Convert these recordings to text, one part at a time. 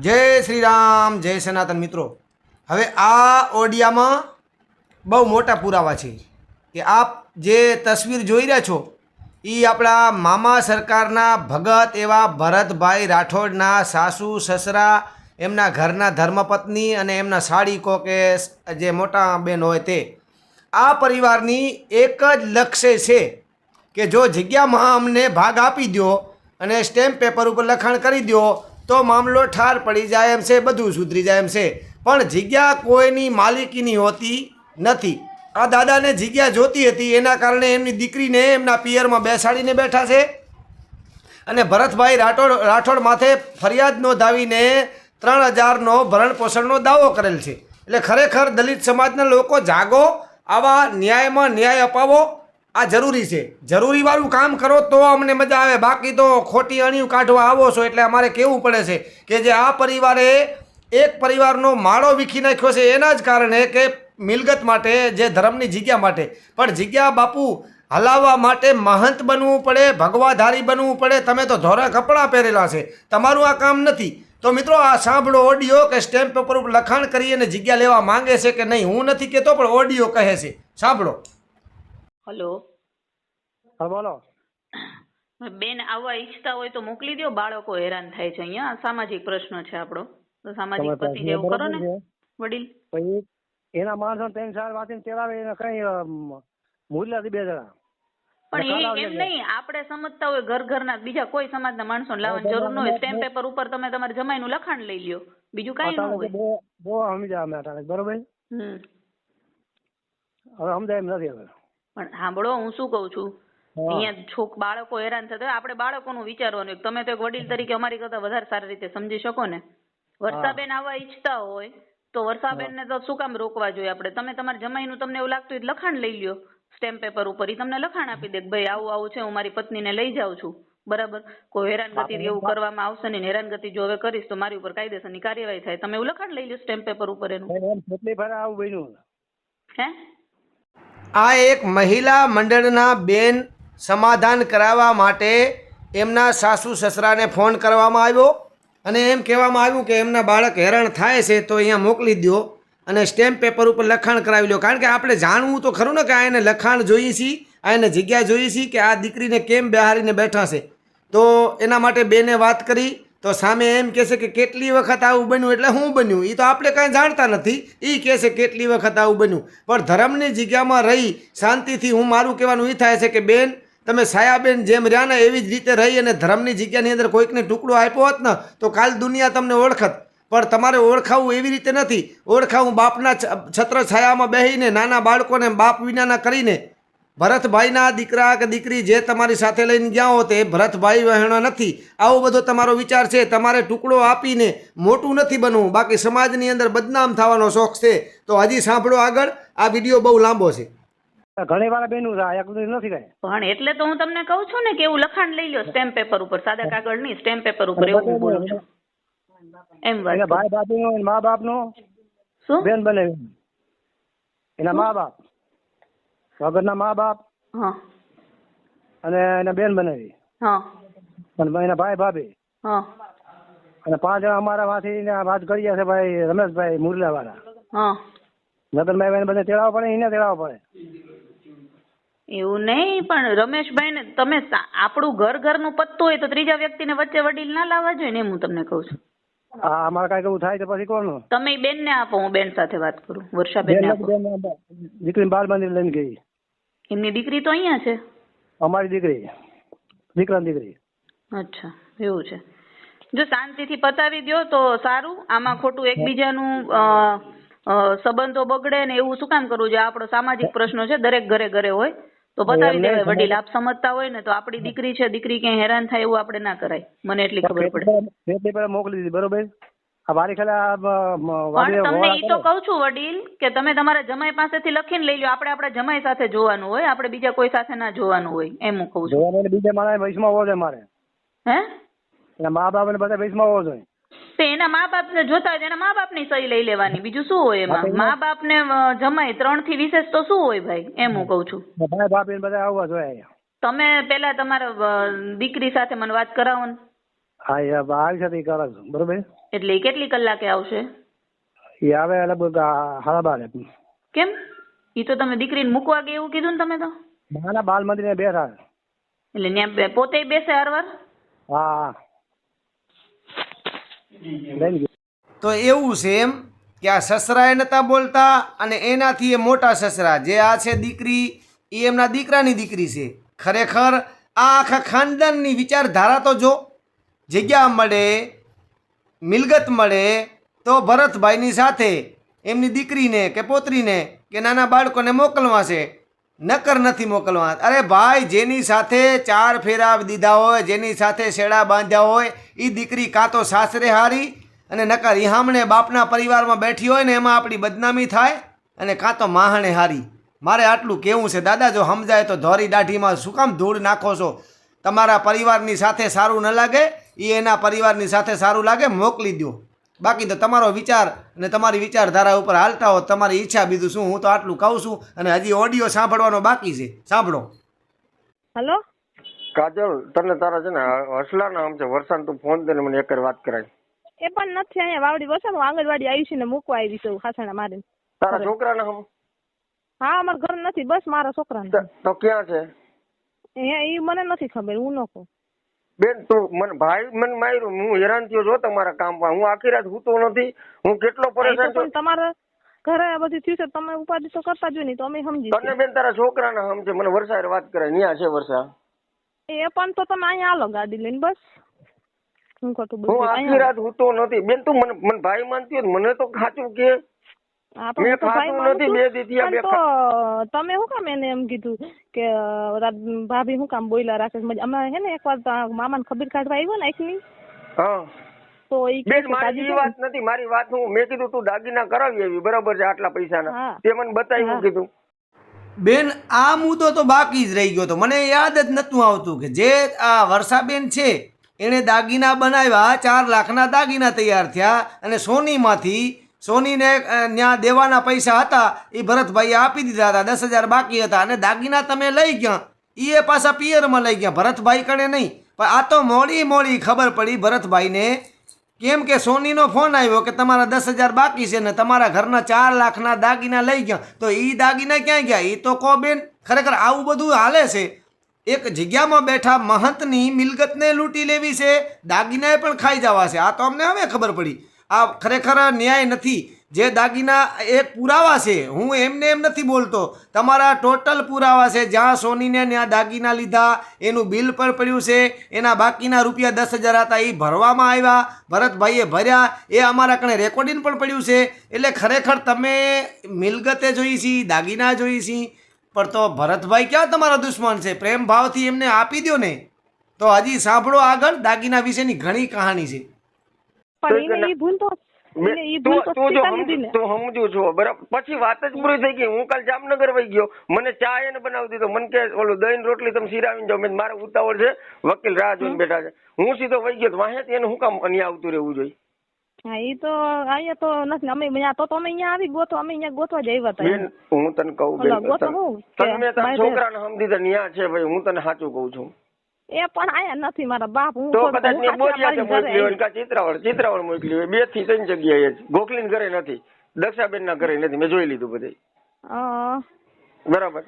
જય શ્રી રામ જય સનાતન મિત્રો. હવે આ ઓડિયામાં બહુ મોટા પુરાવા છે કે આપ જે તસવીર જોઈ રહ્યા છો એ આપણા મામા સરકારના ભગત એવા ભરતભાઈ રાઠોડના સાસુ, સસરા, એમના ઘરના ધર્મપત્ની અને એમના સાડી કો કે જે મોટા બેન હોય તે. આ પરિવારની એક જ લક્ષ્ય છે કે જો જગ્યામાં અમને ભાગ આપી દો અને સ્ટેમ્પ પેપર ઉપર લખાણ કરી દો તો મામલો ઠાર પડી જાય એમ છે, બધું સુધરી જાય એમ છે. પણ જગ્યા કોઈની માલિકીની હોતી નથી. આ દાદાને જગ્યા જોતી હતી, એના કારણે એમની દીકરીને એમના પિયરમાં બેસાડીને બેઠા છે. અને ભરતભાઈ રાઠોડ રાઠોડ માથે ફરિયાદ નોંધાવીને ત્રણ હજારનો ભરણ પોષણનો દાવો કરેલ છે. એટલે ખરેખર દલિત સમાજના લોકો જાગો, આવા ન્યાયમાં ન્યાય અપાવો આ જરૂરી છે. જરૂરી વાળું કામ કરો તો અમને મજા આવે. બાકી તો ખોટી અણિયું કાઢવા આવો છો એટલે અમારે કેવું પડે છે કે જે આ પરિવારે એક પરિવારનો માળો વીખી નાખ્યો છે એના જ કારણે કે મિલગત માટે, જે ધર્મની જગ્યા માટે. પણ જગ્યા બાપુ, હલાવવા માટે મહંત બનવું પડે, ભગવાધારી બનવું પડે. તમે તો ધોરા કપડાં પહેરેલા છે. તમારું આ કામ નથી. તો મિત્રો, આ સાંભળો ઓડિયો કે સ્ટેમ્પ પેપર ઉપર લખાણ કરી અને જગ્યા લેવા માંગે છે કે નહીં? હું નથી કહેતો પણ ઓડિયો કહે છે. સાંભળો. હલો. હા બોલો. બેન આવવા ઈચ્છતા હોય તો મોકલી દો બાળકો હેરાન થાય છે અહીંયા. સામાજિક પ્રશ્ન છે આપણો. તો સામાજિક પતિ જેવું કરો ને? વડીલ. પછી એના માણસો ત્રણ ચાર વાંચીને તેડાવે એને કઈ અમ, મૂલ્ય બે જણા. પણ એ એમ નહીં આપણે સમજતા હોય ઘર ઘરના બીજા કોઈ સમાજના માણસો લાવવાની જરૂર ન હોય. સ્ટેમ્પ પેપર ઉપર તમે તમારા જમાઈનું લખાણ લઈ લ્યો. બીજું કઈ ન હોય. બહુ અટાણે. બરોબર? હમ. હવે સમજાય એમ નથી હવે. પણ સાંભળો હું શું કહું છું? અહીંયા છોક બાળકો હેરાન થતા હોય. આપણે બાળકોનું વિચારવાનું તમે તો એક વડીલ તરીકે અમારી કરતા વધારે સારી રીતે સમજી શકો ને. વર્ષાબેન આવવા ઈચ્છતા હોય તો વર્ષાબેનને તો શું કામ રોકવા જોઈએ આપણે? તમે તમારા જમાઈનું તમને એવું લાગતું હોય લખાણ લઈ લ્યો સ્ટેમ્પ પેપર ઉપર. ઈ તમને લખાણ આપી દે ભાઈ આવું આવું છે હું મારી પત્નીને લઈ જાઉં છું. બરાબર? કોઈ હેરાનગતિ એવું કરવામાં આવશે ને હેરાનગતિ જો હવે કરીશ તો મારી ઉપર કાયદેસરની કાર્યવાહી થાય. તમે એવું લખાણ લઈ લ્યો સ્ટેમ્પ પેપર ઉપર એનું. કેટલી ફેર આવું બન્યું? હે? આ એક મહિલા મંડળના બેન સમાધાન કરાવવા માટે એમના સાસુ સસરાને ફોન કરવામાં આવ્યો અને એમ કહેવામાં આવ્યું કે એમના બાળક હેરાન થાય છે તો અહીંયા મોકલી દો અને સ્ટેમ્પ પેપર ઉપર લખાણ કરાવી લો કારણ કે આપણે જાણવું તો ખરું ને કે આ એને લખાણ જોઈએ છીએ આ એને જગ્યા જોઈએ છીએ કે આ દીકરીને કેમ બહારીને બેઠા છે. તો એના માટે બેને વાત કરી તો સામે એમ કહેશે કે કેટલી વખત આવું બન્યું એટલે શું બન્યું? એ તો આપણે કાંઈ જાણતા નથી. એ કહેશે કેટલી વખત આવું બન્યું? પણ ધર્મની જગ્યામાં રહી, શાંતિથી હું મારું કહેવાનું એ થાય છે કે બેન, તમે સાયાબેન જેમ રહ્યા ને એવી જ રીતે રહી અને ધર્મની જગ્યાની અંદર કોઈકને ટુકડો આપ્યો હોત ને, તો કાલ દુનિયા તમને ઓળખત. પણ તમારે ઓળખાવું એવી રીતે નથી. ઓળખાવું બાપના છત્ર છાયામાં બેસીને નાના બાળકોને, બાપ વિનાના કરીને. ભરતભાઈના દીકરા કે દીકરી જે તમારી સાથે લઈને ગયા હો તે ભરતભાઈ વહેણો નથી. આવો બધો તમારો વિચાર છે. તમારે ટુકડો આપીને મોટું નથી બનવું. બાકી સમાજની અંદર બદનામ થવાનો શોખ છે. તો હજી સાંભળો આગળ. આ વીડિયો બહુ લાંબો છે. ઘણી વાર બેનું છે એકલું નથી કઈ પણ એટલે તો હું તમને કહું છું ને કે એવું લખાણ લઈ લ્યો સ્ટેમ્પ પેપર ઉપર. સાદા કાગળ નહીં સ્ટેમ્પ પેપર ઉપર એવું હું બોલું છું. એમ વાત ભાઈ ભાભી નો મા બાપ નો શું? બેન બને. એના મા બાપ વગરના મા બાપ હા. અને એના બેન બનાવી. હા. અને એના ભાઈ ભાભી. હા. અને પાંચ જણા અમારા માંથી વાત કરીએ છે ભાઈ રમેશભાઈ મુરલા વાળા હા. નતનભાઈ ભાઈ બધે તેડાવવા પડે એને તેડાવવા પડે. એવું નહીં પણ રમેશભાઈ ને તમે આપણું ઘર ઘરનું પત્તું હોય તો ત્રીજા વ્યક્તિને વચ્ચે વડીલ ના લાવવા જોઈએ ને એમ હું તમને કહું છું. આ અમારે કઈ એવું થાય તો પછી કોનું? તમે બેન ને આપો હું બેન સાથે વાત કરું વર્ષા બેન આપો. દીકરી બાર મંદિર લઈને ગઈ. એમની દીકરી તો અહીંયા છે? અમારી દીકરી. દીકરા દીકરી. અચ્છા એવું છે. જો શાંતિથી પતાવી દો તો સારું. આમાં ખોટું એકબીજાનું સંબંધો બગડે ને એવું શું કામ કરવું? જોઈએ આપણો સામાજિક પ્રશ્નો છે દરેક ઘરે ઘરે હોય તો પતાવી દેવાય. વડીલ આપ સમજતા હોય ને તો આપણી દીકરી છે દીકરી ક્યાંય હેરાન થાય એવું આપણે ના કરાય. મને એટલી ખબર પડે. મોકલી દીધી બરોબર? આ પણ તમને ઈ તો કહું છું વડીલ કે તમે તમારા જમાઈ પાસેથી લખીને લઈ લો આપણે આપણા જમાઈ સાથે જોવાનું હોય આપણે બીજા કોઈ સાથે ના જોવાનું હોય એમ હું કહું છું. જોવાનું બીજા મારા વયસમાં હોવો જોઈએ મારે. હે? એના મા બાપ ને બધા વયસમાં હોવો જોઈએ. તો એના મા બાપ ને જોતા હોય એના મા બાપની સહી લઈ લેવાની. બીજું શું હોય એમાં? મા બાપ ને જમાઈ ત્રણથી વિશેષ તો શું હોય ભાઈ? એમ હું કહું છું. ભાઈ બાપ બધા આવવા જોઈએ તમે પેલા તમારા દીકરી સાથે મને વાત કરાવો ને. હા એ આવી ઈ બરોબર? એટલે કેટલી કલાકે આવશે? એ આવે આ બારે. કેમ? એ તો તમે દીકરીને મૂકવા ગયા એવું કીધું ને તમે તો? મારા બાલ મંદિરે બેઠા એટલે પોતે બેસે હરવાર હા. તો એવું છે એમ કે આ સસરાએ નતા બોલતા અને એનાથી એ મોટા સસરા જે આ છે દીકરી એ એમના દીકરાની દીકરી છે. ખરેખર આ આખા ખાનદાનની વિચારધારા તો જો જગ્યા મળે, મિલગત મળે, તો ભરતભાઈની સાથે એમની દીકરીને કે પોતરીને કે નાના બાળકોને મોકલવા છે. નકર નથી મોકલવા. અરે ભાઈ, જેની સાથે ચાર ફેરા દીધા હોય, જેની સાથે શેડા બાંધ્યા હોય એ દીકરી કાં તો સાસરે હારી અને નકર ઈહામણે બાપના પરિવારમાં બેઠી હોય ને એમાં આપણી બદનામી થાય અને કાં તો માહણે હારી. મારે આટલું કેવું છે? દાદા, જો સમજાય તો ધોરી દાઢીમાં શું કામ ધૂળ નાખો છો? તમારા પરિવારની સાથે સારું ન લાગે એ એના પરિવારની સાથે સારું લાગે મોકલી દો બાકી તો તમારો વિચાર અને તમારી વિચારધારા ઉપર હાલતા હો તમારી ઈચ્છા બીજું શું હું તો આટલું કહું છું અને હજી ઓડિયો સાંભળવાનો બાકી છે. સાંભળો. હલો? કાજલ તને તારા છે ને હસલા નામ છે વરસાદ તું ફોન કરીને મને એક વાત કરાય. એ પણ નથી અહીંયા વાવડી વરસાદ હું આંગણવાડી આવી છું ને મૂકવા આવી છું ખાસણા મારીને. તારા છોકરા છોકરાને હા અમારા ઘર નથી બસ મારા છોકરા તો- તો ક્યાં છે? એ મને નથી ખબર હું ન કહું. બેન તું મને ભાઈ મને માર્યું હું હેરાન થયો છો તમારા કામમાં. હું આખી રાત સૂતો નથી. હું કેટલો પરેશાન છું. તમારા ઘરે આ બધું થયું છે તમે ઉપાધિ તો કરતા જ નહીં તો અમે સમજી તને બેન તારા છોકરાને હમ છે. મને વરસાદ વાત કરાય ન્યા છે વરસા એ પણ તો તમે અહીંયા આલો ગાડી લઈને બસ. હું ખોટું હું આખી રાત સૂતો નથી. બેન તું મને મને ભાઈ માનતી હોય મને તો ખાચું કે. મેં હું તો ભાઈ ખાધું માનું નથી, બે દી બે તમે શું કામ એને એમ કીધું કે ભાભી શું કામ બોઈલા રાખે છે? અમે હે ને એક વાર મામાને ખબર કાઢવા આવ્યો ને એકની હા. તો બેન છે મારી વાત નથી મારી વાત હું મેં કીધું તું દાગીના કરાવી આવી બરાબર છે આટલા પૈસાના. તે મને બતાવ્યું કીધું. બેન આ મુદ્દો તો બાકી જ રહી ગયો તો. મને યાદ જ નહોતું આવતું કે જે આ વર્ષાબેન છે એણે દાગીના બનાવ્યા ચાર લાખના દાગીના તૈયાર થયા અને સોનીમાંથી સોનીને ત્યાં દેવાના પૈસા હતા એ ભરતભાઈએ આપી દીધા હતા, દસ હજાર બાકી હતા અને દાગીના તમે લઈ ગયા. એ પાછા પિયરમાં લઈ ગયા, ભરતભાઈ કણે નહીં. પણ આ તો મોડી મોડી ખબર પડી ભરતભાઈને કેમ કે સોનીનો ફોન આવ્યો કે તમારા દસ હજાર બાકી છે ને તમારા ઘરના ચાર લાખના દાગીના લઈ ગયા. તો એ દાગીના ક્યાં ગયા? એ તો કહો બેન, ખરેખર આવું બધું હાલે છે? એક જગ્યામાં બેઠા મહંતની મિલકતને લૂંટી લેવી છે, દાગીનાએ પણ ખાઈ જવા છે. આ તો અમને હવે ખબર પડી. આ ખરેખર ન્યાય નથી. જે દાગીના એક પુરાવા છે, હું એમને એમ નથી બોલતો. તમારા ટોટલ પુરાવા છે, જ્યાં સોનીને ત્યાં દાગીના લીધા, એનું બિલ પણ પડ્યું છે, એના બાકીના રૂપિયા દસ હજાર હતા, એ ભરવામાં આવ્યા. ભરતભાઈએ ભર્યા, એ અમારા કણે રેકોર્ડિંગ પણ પડ્યું છે. એટલે ખરેખર તમે મિલકતે જોઈ છી, દાગીના જોઈ છી. પણ તો ભરતભાઈ ક્યાં તમારા દુશ્મન છે? પ્રેમ ભાવથી એમને આપી દો ને. તો હજી સાંભળો આગળ દાગીના વિશેની ઘણી કહાણી છે. પણ એને ઈ ભૂલ તો બે- એને ઈ તું ભૂલ તો તું જો સ્વીકારી સમજુ દીધી ને તું સમજુ છો બરાબર? પછી વાત જ પૂરી થઈ ગઈ. હું કાલ જામનગર વહી ગયો. મને ચા એને બનાવી દીધો. મને કે ઓલું દહીં રોટલી તમે સિરાવીને જાઓ. મેં મારે ઉતાવળ છે. વકીલ રાહ જોઈને બેઠા છે. હું સીધો વહી ગયો તો એને હું કામ અહીંયા આવતું રહેવું જોઈએ? હા ઈ તો અહીંયા તો નથી. અમે અહીંયા તો તમે અહીંયા આવી ગોતો અમે અહીંયા ગોતવા જ આવ્યા હતા હું તને કહું બેન તને છોકરાને સમજી ન્યા છે ભાઈ. હું તને સાચું કહું છું. એ પણ આયા નથી મારા બાપ હું તો કદાચ ને મેં છે મોકલી હોય કા ચિત્રાવળ ચિત્રાવળ મોકલી હોય. બેથી ત્રણ જગ્યાએ ગોખલીન ઘરે નથી. દક્ષાબેન ના ઘરે નથી. મેં જોઈ લીધું બધે. બરાબર.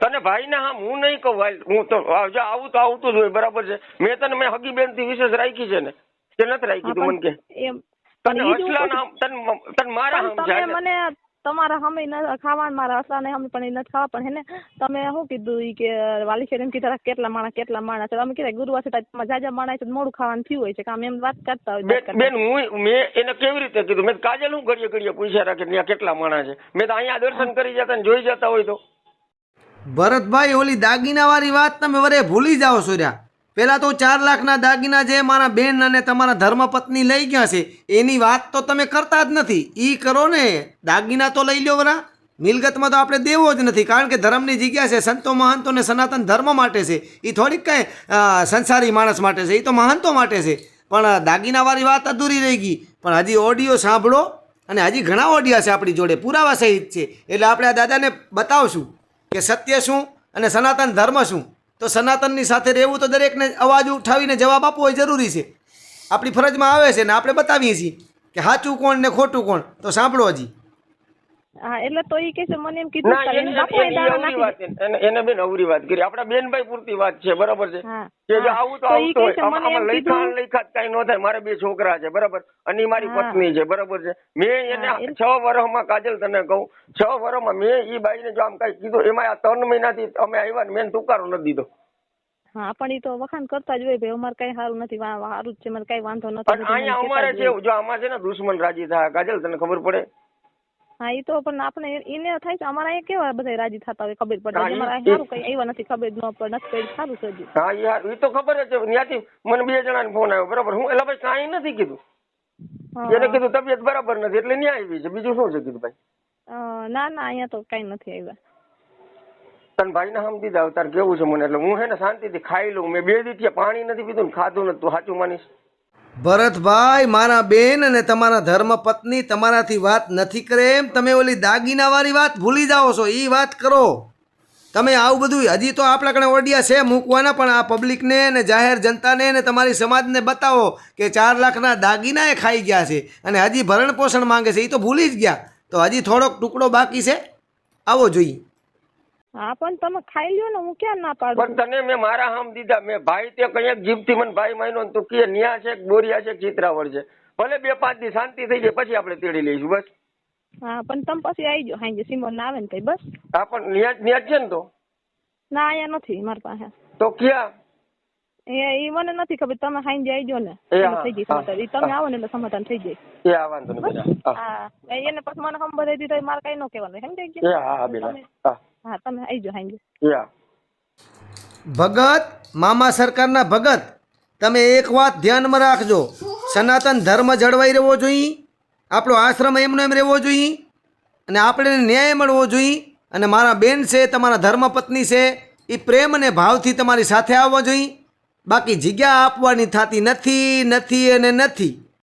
તને ભાઈ ના હા હું નહીં કહું હાલ, હું તો જો આવું તો આવતું જ હોય બરાબર છે. મેં તને મેં હગી બેનથી વિશેષ રાખી છે ને. કે નથી રાખી તું મને કે. તને હસલા ના તને તને મારા હમ મને તમારા સામે ન ખાવા મારા અસલા ને પણ એ નથી ખાવા પણ હેને તમે શું કીધું ઈ કે વાલી છે એમ કીધા કેટલા માણસ કેટલા માણસ અમે કીધા ગુરુવાર છે તમે જાજા માણસ છે મોડું ખાવાનું થયું હોય છે કામ એમ વાત કરતા હોય બેન હું મેં એને કેવી રીતે કીધું? મેં કાજલ હું ઘડીએ ઘડીએ પૂછ્યા રાખે ત્યાં કેટલા માણસ છે? મેં તો અહીંયા દર્શન કરી જતા ને જોઈ જતા હોય તો. ભરતભાઈ ઓલી દાગીનાવાળી વાત તમે વરે ભૂલી જાઓ સોર્યા. પહેલાં તો ચાર લાખના દાગીના જે મારા બેન અને તમારા ધર્મપત્ની લઈ ગયા છે, એની વાત તો તમે કરતા જ નથી. એ કરો ને. દાગીના તો લઈ લો વરા. મિલકતમાં તો આપણે દેવો જ નથી, કારણ કે ધર્મની જગ્યા છે, સંતો મહંતોને સનાતન ધર્મ માટે છે. એ થોડીક કાંઈ સંસારી માણસ માટે છે એ તો મહંતો માટે છે. પણ દાગીનાવાળી વાત અધૂરી રહી ગઈ. પણ હજી ઓડિયો સાંભળો અને હજી ઘણા ઓડિયા છે આપણી જોડે, પુરાવા સહિત છે. એટલે આપણે આ દાદાને બતાવશું કે સત્ય શું અને સનાતન ધર્મ શું. તો સનાતનની સાથે રહેવું તો દરેકને અવાજ ઉઠાવીને જવાબ આપવો એ જરૂરી છે. આપણી ફરજમાં આવે છે ને આપણે બતાવીએ છીએ કે સાચું કોણ ને ખોટું કોણ? તો સાંભળો હજી. હા એટલે તો ઈ કે છે મને એમ કીધું ના એને બેન અવરી વાત કરી. આપડા બેનભાઈ પૂરતી વાત છે બરાબર છે? કે જો આવું તો તો હોય. મને આમાં એમ લખાણ લખાત કઈ ન થાય. મારે બે છોકરા છે બરાબર? અને મારી પત્ની છે બરાબર છે? મેં એને એ- છ વર્ષમાં કાજલ તને કહું છ વર્ષમાં મેં ઈ બાઈને જો આમ કઈ કીધું એમાં આ ત્રણ મહિનાથી અમે આવ્યા ને મેં તુકારો નથી દીધો. હા પણ ઈ તો વખાણ કરતા જ હોય ભાઈ. અમારે કઈ સારું નથી સારું જ છે. મને કઈ વાંધો નથી અહીંયા અમારે છે જો આમાં છે ને દુશ્મન રાજી થાય કાજલ તને ખબર પડે. હા એ તો પણ આપણે એને થાય છે. અમારા અહીંયા કેવા બધા રાજી થતા હોય ખબર પડે. અમારા સારું કઈ આવ્યા નથી ખબર ન પડે નથી કઈ સારું છે હા યાર એ તો ખબર જ છે. ત્યાંથી મને બે જણાને ફોન આવ્યો બરાબર. હું એટલે ભાઈ કાંઈ નથી કીધું. એને કીધું તબિયત બરાબર નથી એટલે ન્યાય આવી છે. બીજું શું છે કીધું ભાઈ? ના ના અહીંયા તો કઈ નથી આવ્યા. તન ભાઈ ને સમજી દીધા તાર કેવું છે મને? એટલે હું હે ને શાંતિથી ખાઈ લઉં. મેં બે દી પાણી નથી પીધું ને ખાધું નથી. તું સાચું માનીશ? ભરતભાઈ, મારા બેન અને તમારા ધર્મપત્ની તમારાથી વાત નથી કરે એમ તમે ઓલી દાગીનાવાળી વાત ભૂલી જાઓ છો એ વાત કરો. તમે આવું બધું હજી તો આપણા કણે ઓડિયા છે, મૂકવાના, પણ આ પબ્લિકને ને જાહેર જનતાને ને તમારી સમાજને બતાવો કે ચાર લાખના દાગીના એ ખાઈ ગયા છે અને હજી ભરણ પોષણ માંગે છે એ તો ભૂલી જ ગયા. તો હજી થોડોક ટુકડો બાકી છે. આવો જોઈએ. હા પણ તમે ખાઈ લ્યો ને હું ક્યાં ના પાડું? પણ તને મેં મારા હામ દીધા. મેં ભાઈ તે કઈ જીભથી મને ભાઈ માન્યો તું કે ન્યા છે બોરિયા છે ચિત્રાવળ છે. ભલે બે પાંચ દી શાંતિ થઈ જાય પછી આપણે તેડી લઈશું બસ. હા પણ તમે પછી આવી જાઓ હાંજે સિમોન ના આવે ને તઈ બસ. હા પણ ન્યા ન્યા છે ને તો? ના અહીંયા નથી મારી પાસે. તો ક્યાં? એ એ મને નથી ખબર તમે હાંજે આવી જાઓ ને થઈ હા, સમાધાન. તમે આવો ને એટલે સમાધાન થઈ જાય. એ આ વાંધો નહીં હા. હા એને પછી મને સંભળાઈ દીધા મારે કઈ ન કહેવાનું સમજાઈ ગયા? હા હા બેટા હા. હા તમે આવી જાઓ હાંજે ભગત મામા સરકારના ભગત તમે એક વાત ધ્યાનમાં રાખજો. સનાતન ધર્મ જળવાઈ રહેવો જોઈએ આપણો આશ્રમ એમનો એમ રહેવો જોઈએ અને આપણે ન્યાય મળવો જોઈએ અને મારા બેન છે તમારા ધર્મપત્ની છે એ પ્રેમ અને ભાવથી તમારી સાથે આવવા જોઈએ. બાકી જગ્યા આપવાની થતી નથી નથી અને નથી.